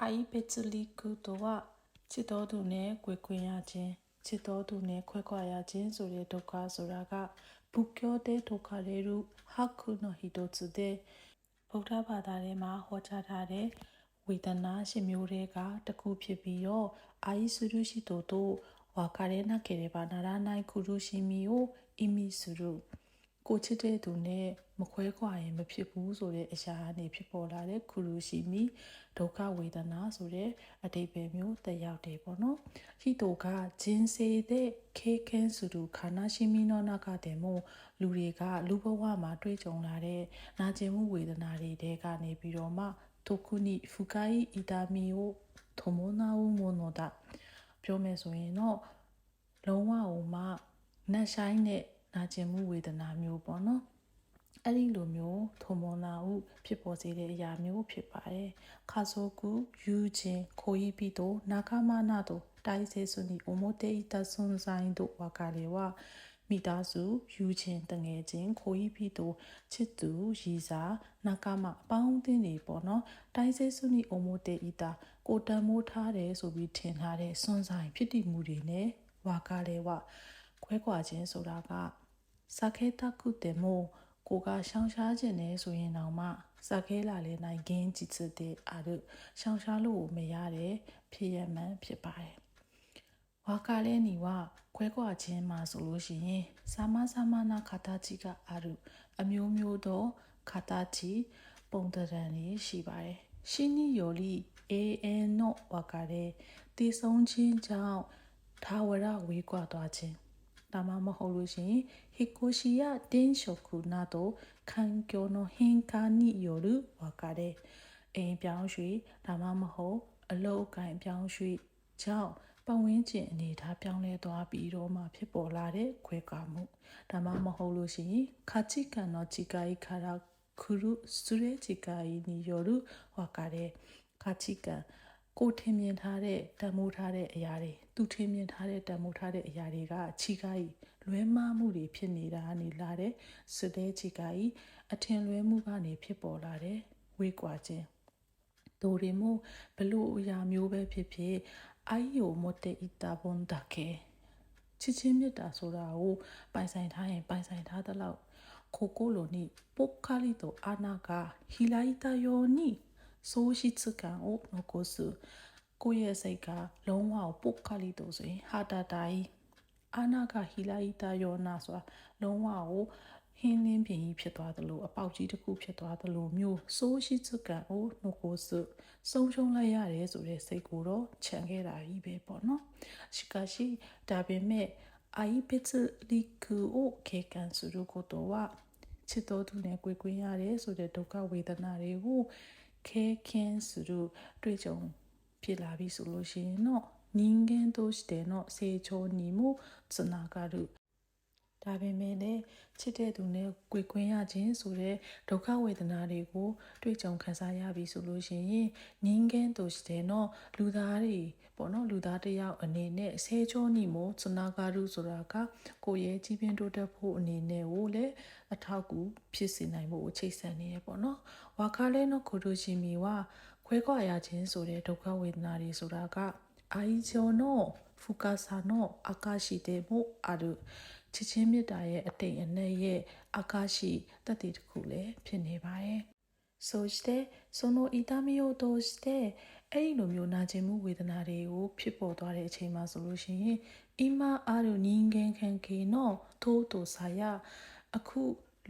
အာဤပစ္စလိကုတောဝချစ်တော်သူနဲ့ကြွယ်ခွင့်ရခြင်းချစ်တော်သူနဲ့ခွဲခွာရခြင်းဆိုတဲ့ဒုက္ခဆိုတာကဘုကျော်တဲ့ဒုက္ခတွေရူဟာခုနိုဟီတိုツတဲ့ဗုဒ္ဓဘာသာထဲမှာဟောကြားထားတဲ့ဝေဒနာရှင်မျိုးတွေကတခုဖြစ်ပြီးတော့အာယိစုရုရှိတိုတို့ဝါကာရဲနာကေရပါနာရာနိုင်ခုရုရှိမီကိုအီမီစုရု ကိုချစ်တဲ့သူနဲ့မခွဲခွာရင်မဖြစ်ဘူးဆိုတဲ့အရာအနေဖြစ်ပေါ်လာတဲ့ခုရုရှိမီဒုက္ခဝေဒနာဆိုတဲ့အတိတ်ပဲမျိုးတက်ရောက်တယ်ပေါ့နော်ဟိတိုကဂျင်းစေတဲ့ခေခင်းစုသူခန္ဓာရှိမီနောနာကတဲ့မို့လူတွေကလူဘဝမှာတွေ့ကြုံလာတဲ့နာကျင်မှုဝေဒနာတွေတဲကနေပြီးတော့မှတိုခုနိဖူကာယီအီတာမီကိုထိုမိုနာဝမိုနိုတာပြောမယ်ဆိုရင်တော့လုံးဝဟိုမှနတ်ဆိုင်တဲ့ နာကျင်မှုဝေဒနာမျိုးပေါ့နော်အဲ့ဒီလိုမျိုးထိုမောနာဟုဖြစ်ပေါ်စေတဲ့အရာမျိုးဖြစ်ပါတယ်။ခါဆိုကူယူချင်းခိုဤပြီးတော့နာခမနာတို့တိုင်းစေစွနီအိုမိုတေတဆွန်ဆိုင်တို့ဝါကလေးဝမိသားစုယူချင်းတငယ်ချင်းခိုဤပြီးတော့ချစ်သူရီစာနာကမအပေါင်းအသင်းတွေပေါ့နော်တိုင်းစေစွနီအိုမိုတေဤတာကိုတန်မိုးထားတယ်ဆိုပြီးထင်ထားတဲ့ဆွန်ဆိုင်ဖြစ်တည်မှုတွေနဲ့ဝါကလေးဝခွဲခွာခြင်းဆိုတာက စခဲတကုတေမို့ကိုကရှောင်ရှားခြင်းနဲ့ဆိုရင်တော့မှစခဲလာလေနိုင်ဂင်းကြည့်စစ်တဲ့အားတို့ရှောင်ရှားလို့မရတဲ့ဖြစ်ရမှန်ဖြစ်ပါတယ်။ဝါကလည်းညီဝခွဲကွာခြင်းမှာဆိုလို့ရှိရင်စာမစာမနာခတာချီကအားတို့အမျိုးမျိုးသောခတာချီပုံတရံတွေရှိပါတယ်။ရှင်းနီယော်လီ AN နော့ဝါကလည်းတည်ဆုံးခြင်းကြောင့်သာဝရဝေးကွာသွားခြင်း ဒါမှမဟုတ်လို့ရှင်ဟီကိုရှိယတင်းရှော်ကူနာတို့ခံကျော်နဟင်ကာနီယောလူဝါကာတဲ့အိမ်ပြောင်းရွှေ့ဒါမှမဟုတ် အလုပ်အကင်ပြောင်းရွှေ့ကြောင့်ပတ်ဝန်းကျင်အနေထားပြောင်းလဲသွားပြီးတော့မှဖြစ်ပေါ်လာတဲ့ခွဲကားမှုဒါမှမဟုတ်လို့ရှိရင်ခါချိကန်တော့ချီကာဤခါရာခူရုစူရဲချီကာဤနီယောလူဝါကာတဲ့ခါချိကန် ထင်မြင်ထားတဲ့တန်မိုးထားတဲ့အရာတွေသူထင်မြင်ထားတဲ့တန်မိုးထားတဲ့အရာတွေကခြိကိုင်းလွဲမှားမှုတွေဖြစ်နေတာကနေလာတဲ့စတဲ့ခြိကိုင်းအထင်လွဲမှုကနေဖြစ်ပေါ်လာတဲ့ဝေးကွာခြင်းဒိုရီမိုဘလို့အရာမျိုးပဲဖြစ်ဖြစ်အိုင်ယိုမိုတေအီတာဘွန်ဒါကေချစ်ချင်းမြတ်တာဆိုတာကိုပိုင်ဆိုင်ထားရင်ပိုင်ဆိုင်ထားသလောက်ခိုကိုလိုနိပုတ်ခါလီတိုအာနာကဟီလိုက်တာယောနိ ဆိုရှိစကန်ကိုနကိုစုကိုယ့်ရဲ့စိတ်ကလုံးဝပုတ်ခါလီတိုဆိုရင်ဟာတာတိုင်အာနာကဟီလာဤတာယောနာဆိုတာလုံးဝကိုဟင်းလင်းပြင်ကြီးဖြစ်သွားသလိုအပေါက်ကြီးတစ်ခုဖြစ်သွားသလိုမျိုးဆိုးရှိစကန်အိုနှုတ်ကိုစုဆုံးရှုံးလိုက်ရတယ်ဆိုတဲ့စိတ်ကိုတော့ခြံခဲ့တာကြီးပဲပေါ့နော်ရှိကရှိဒါပေမဲ့အိုင်ပစ်လီကူအိုကေကန်ဆူရုကိုတော့ဝချစ်တော်သူနဲ့ကြွေးကွင်းရတယ်ဆိုတဲ့ဒုက္ခဝေဒနာတွေကို 経験するレジョンピラビスロシーの人間としての成長にもつながる。 ဒါပေမဲ့လည်းချစ်တဲ့သူနဲ့ကြွေခွင်းရခြင်းဆိုတဲ့ဒုက္ခဝေဒနာတွေကိုတွေ့ကြုံခံစားရပြီဆိုလို့ရှိရင်ငင်းကင်းတို့တဲ့နော်လူသားတွေပေါ့နော်လူသားတယောက်အနေနဲ့ဆဲချောနီမို့စနာကာရုဆိုတာကကိုယ့်ရဲ့ကြီးပြင်းတိုးတက်ဖို့အနေနဲ့ကိုလည်းအထောက်ကူဖြစ်စေနိုင်ဖို့ချိတ်ဆက်နေတယ်ပေါ့နော်ဝါခါလဲနော်ကိုတို့ရှင်မီဝခွဲခွာရခြင်းဆိုတဲ့ဒုက္ခဝေဒနာတွေဆိုတာက aijono fukasano akashite mo aru ချစ်ချင်းမြတ်တာရဲ့အတိတ်အနက်ရဲ့အာကာရှိတတ်တည်တစ်ခုလည်းဖြစ်နေပါတယ်။ဆိုしてその痛みを通してအဲ့ဒီလိုမျိုးနာကျင်မှုဝေဒနာတွေကိုဖြစ်ပေါ်သွားတဲ့အချိန်မှာဆိုလို့ရှိရင်今ある人間関係のထိုးတူစာရအခု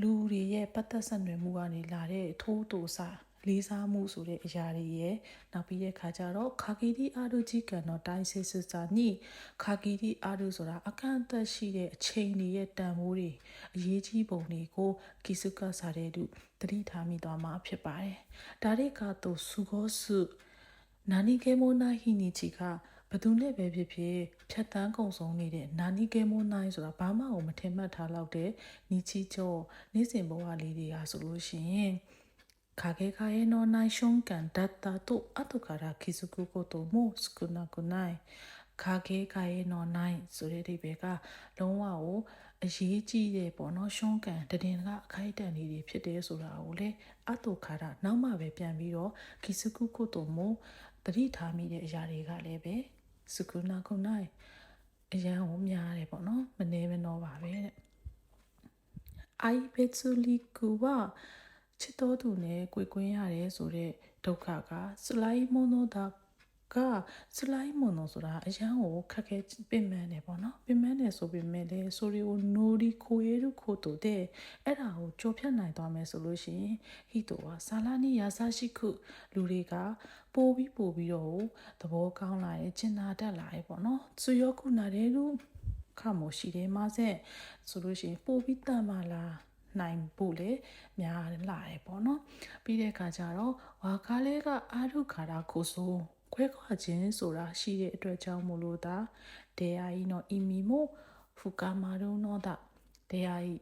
လူတွေရဲ့ပတ်သက်ဆက်နွယ်မှုကနေလာတဲ့ထိုးတူစာ လေးစားမှုဆိုတဲ့အရာတွေရဲ့နောက်ပြီးတဲ့ခါကျတော့ခါကီဒီအာဒူကြီးကန်တော့တိုင်းစစ်စစ်စာညခါကီဒီအာဒူဆိုတာအခန့်အသက်ရှိတဲ့အချိန်တွေရဲ့တန်ဖိုးတွေအရေးကြီးပုံတွေကိုကီစုကစာတဲ့သူတတိထားမိသွားမှာဖြစ်ပါတယ်ဒါရိကတော့စုကောစုနာနီကေမိုနာဟီနီချီကဘသူနဲ့ပဲဖြစ်ဖြစ်ဖြတ်တန်းကုံဆုံးနေတဲ့နာနီကေမိုနိုင်ဆိုတာဘာမှမထင်မှတ်ထားတော့တဲ့နီချီကျော်နေ့စဉ်ဘဝလေးတွေဟာဆိုလို့ရှိရင် 影替えのない瞬間だったと後から気づくことも少なくない。 ခါကေခါယေနော်နိုင်ဆိုတဲ့ဒီဘက်ကလုံးဝကိုအရေးကြီးတဲ့ပေါ့နော်ရှုံးကန်တည်င်ကအခိုက်အတန့်လေးတွေဖြစ်တယ်ဆိုတာကိုလေအတုခါရနောက်မှပဲပြန်ပြီးတော့ဂီစကုကုတုံမို့တတိထားမိတဲ့အရာတွေကလည်းပဲစကုနာကုနိုင်အရန်ကိုများတယ်ပေါ့နော်မနေမနှောပါပဲတဲ့အိုင်ဘက်ဆူလီကူဝ ချစ်တော်သူနဲ့ကြွေကွင်းရတယ်ဆိုတဲ့ဒုက္ခကစလိုက်မွန်နိုဒါကစလိုက်မွန်နိုဆိုတာအရန်ကိုခက်ခဲပင်ပန်းတယ်ပေါ့နော်ပင်ပန်းတယ်ဆိုပေမဲ့လေဆိုရီကိုနိုဒီခိုရဲရုခိုတိုတဲ့အဲ့ဒါကိုကြော်ဖြတ်နိုင်သွားမယ်ဆိုလို့ရှိရင်ဟီတိုကဆာလာနီယာဆာရှိခုလူတွေကပိုပြီးပိုပြီးတော့သဘောကောင်းလာတယ်ကျင်နာတတ်လာတယ်ပေါ့နော်သူယောခုနာတယ်လို့ခမိုရှိတယ်မဆက်ဆိုလို့ရှိရင်ပိုပြီးတန်ပါလား နိုင်ဖို့လေများလာတယ်ပေါ့နော်ပြီးတဲ့အခါကျတော့ဝါကားလေးကအာရုခါရာကိုဆိုခွဲခွာခြင်းဆိုတာရှိတဲ့အတွက်ကြောင့်မို့လို့ဒါတရားဤနော်အီမီမိုဖူကာမာရုံနော်ဒါတရားဤ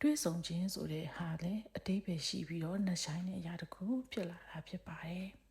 တွေ့ဆုံခြင်းဆိုတဲ့ဟာလေအတိတ်ပဲရှိပြီးတော့နှဆိုင်တဲ့အရာတစ်ခုဖြစ်လာတာဖြစ်ပါတယ်